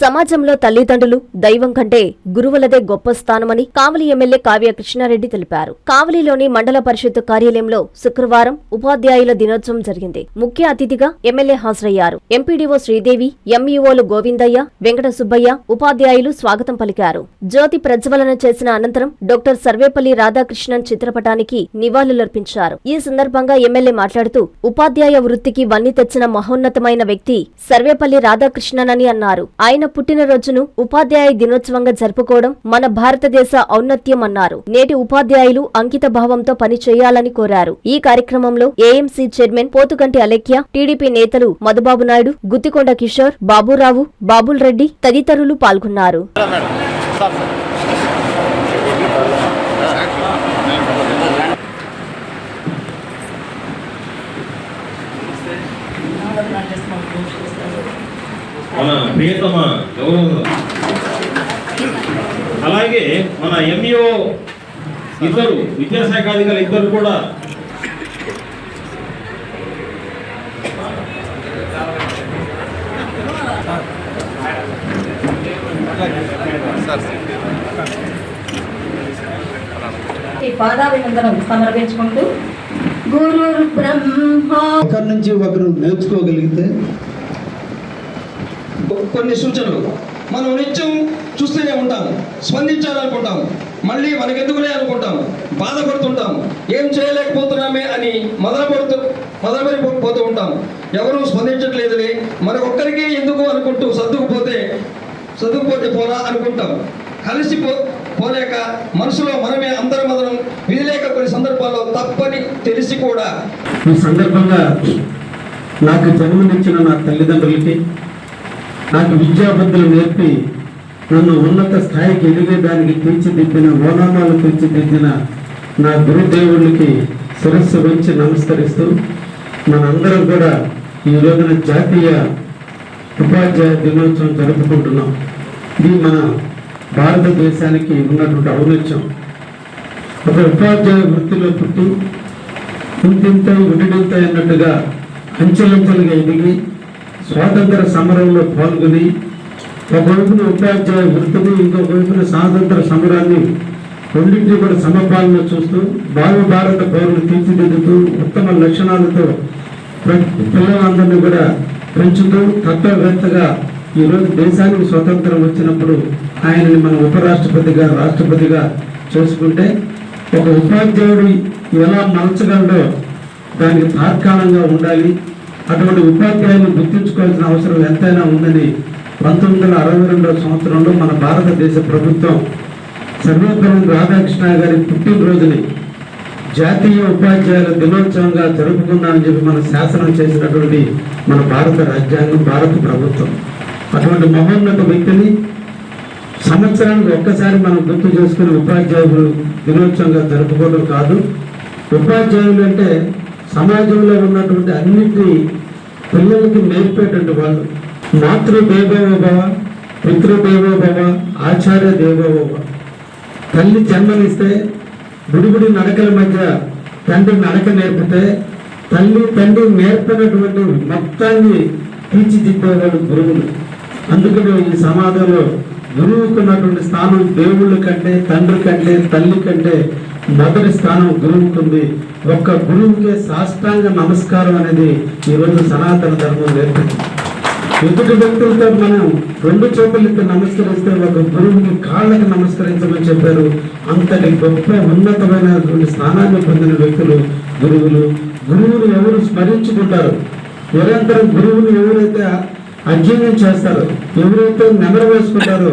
సమాజంలో తల్లిదండ్రులు దైవం కంటే గురువులదే గొప్ప స్థానమని కావలి ఎమ్మెల్యే కావ్య కృష్ణారెడ్డి తెలిపారు. కావలిలోని మండల పరిషత్ కార్యాలయంలో శుక్రవారం ఉపాధ్యాయుల దినోత్సవం జరిగింది. ముఖ్య అతిథిగా ఎమ్మెల్యే హాజరయ్యారు. ఎంపీడీఓ శ్రీదేవి ఎంఈఓలు గోవిందయ్య వెంకట సుబ్బయ్య ఉపాధ్యాయులు స్వాగతం పలికారు. జ్యోతి ప్రజ్వలన చేసిన అనంతరం డాక్టర్ సర్వేపల్లి రాధాకృష్ణన్ చిత్రపటానికి నివాళులర్పించారు. ఈ సందర్భంగా ఎమ్మెల్యే మాట్లాడుతూ ఉపాధ్యాయ వృత్తికి వన్ని తెచ్చిన మహోన్నతమైన వ్యక్తి సర్వేపల్లి రాధాకృష్ణన్ అని అన్నారు. ఆయన పుట్టినరోజును ఉపాధ్యాయ దినోత్సవంగా జరుపుకోవడం మన భారతదేశ ఔన్నత్యం అన్నారు నేటి ఉపాధ్యాయులు అంకిత భావంతో పనిచేయాలని కోరారు. ఈ కార్యక్రమంలో AMC chairman Pothuganti Alekhya TDP నేతలు మధుబాబు నాయుడు గుత్తికొండ కిషోర్ బాబురావు బాబుల్ రెడ్డి తదితరులు పాల్గొన్నారు. ప్రియతమ గౌరవ అలాగే మన ఎంఈఓ ఇద్దరు విద్యాశాఖ అధికారులు ఇద్దరు కూడా పాదాభినందనం సమర్పించుకుంటూ గురు బ్రహ్మ ఒకరి నుంచి ఒకరు నేర్చుకోగలిగితే కొన్ని సూచనలు. మనం నిత్యం చూస్తూనే ఉంటాం స్పందించాలనుకుంటాం మళ్ళీ మనకెందుకులే అనుకుంటాం బాధపడుతుంటాం ఏం చేయలేకపోతున్నామే అని మొదలుపడుతూ మొదలుపడి పోతూ ఉంటాం. ఎవరూ స్పందించట్లేదులే మనకొక్కరికి ఎందుకు అనుకుంటూ సర్దుకుపోతే సర్దుకుపోతే పోరా అనుకుంటాం. కలిసి పో పోలేక మనసులో మనమే అందరం అందరం విధిలేక కొన్ని సందర్భాల్లో తప్పని తెలిసి కూడా ఈ సందర్భంగా నాకు జన్మనిచ్చిన నా తల్లిదండ్రులకి నాకు విద్యాబుద్ధులు నేర్పి నన్ను ఉన్నత స్థాయికి ఎదిగేదానికి తీర్చిదిద్దిన ఓనామాలు తీర్చిదిద్దిన నా గురుదేవుళ్ళకి శిరస్సు వంచి నమస్కరిస్తూ మనందరం కూడా ఈ రోజున జాతీయ ఉపాధ్యాయ దినోత్సవం జరుపుకుంటున్నాం. ఇది మన భారతదేశానికి ఉన్నటువంటి ఔన్నత్యం. ఒక ఉపాధ్యాయ వృత్తిలో పుట్టి ఇంతింత విడిడింత అన్నట్టుగా అంచెలంచెలుగా ఎదిగి స్వాతంత్ర సమరంలో పాల్గొని ఒకవైపున ఉపాధ్యాయ వృత్తిని ఇంకొక వైపున స్వాతంత్ర సమరాన్ని రెండింటినీ కూడా సమపాలన చూస్తూ భావి భారత పౌరులు తీర్చిదిద్దుతూ ఉత్తమ లక్షణాలతో పిల్లలందరినీ కూడా పెంచుతూ తత్వవేత్తగా ఈరోజు దేశానికి స్వతంత్రం వచ్చినప్పుడు ఆయనని మన ఉపరాష్ట్రపతిగా రాష్ట్రపతిగా చేసుకుంటే ఒక ఉపాధ్యాయుడు ఎలా మలచగలడో దానికి తార్కాణంగా ఉండాలి. అటువంటి ఉపాధ్యాయులను గుర్తించుకోవాల్సిన అవసరం ఎంతైనా ఉందని పంతొమ్మిది వందల అరవై రెండవ సంవత్సరంలో మన భారతదేశ ప్రభుత్వం సర్వేపల్లి రాధాకృష్ణ గారి పుట్టినరోజుని జాతీయ ఉపాధ్యాయుల దినోత్సవంగా జరుపుకుందామని చెప్పి మన శాసనం చేసినటువంటి మన భారత రాజ్యాంగం భారత ప్రభుత్వం. అటువంటి మహోన్నత వ్యక్తిని సంవత్సరానికి ఒక్కసారి మనం గుర్తు చేసుకుని ఉపాధ్యాయులు దినోత్సవంగా జరుపుకోవడం కాదు. ఉపాధ్యాయులు అంటే సమాజంలో ఉన్నటువంటి అన్నిటి పిల్లలకి నేర్పేటువంటి వాళ్ళు. మాతృ దేవోభవ పితృదేవోభవ ఆచార్య దేవోభవ తల్లి జన్మనిస్తే బుడిబుడి నడకల మధ్య తండ్రి నడక నేర్పితే తల్లి తండ్రి నేర్పినటువంటి మొత్తాన్ని తీర్చిదిద్దేవాడు గురువులు. అందుకని ఈ సమాజంలో గురువుకున్నటువంటి స్థానం దేవుళ్ళ కంటే తండ్రి కంటే తల్లి కంటే మొదటి స్థానం గురువుకుంది ఒక్క గురువుకే సాష్టాంగ నమస్కారం అనేది ఈరోజు సనాతన ధర్మం నేర్పింది ఎదుటి వ్యక్తులతో మనం రెండు చేతులకి నమస్కరిస్తే ఒక గురువుకి కాళ్ళకి నమస్కరించమని చెప్పారు. అంతటి గొప్ప ఉన్నతమైనటువంటి స్థానాన్ని పొందిన వ్యక్తులు గురువులు గురువులు ఎవరు స్మరించుకుంటారు? నిరంతరం గురువులు ఎవరైతే అధ్యయనం చేస్తారో ఎవరైతే నెమరు వేసుకుంటారో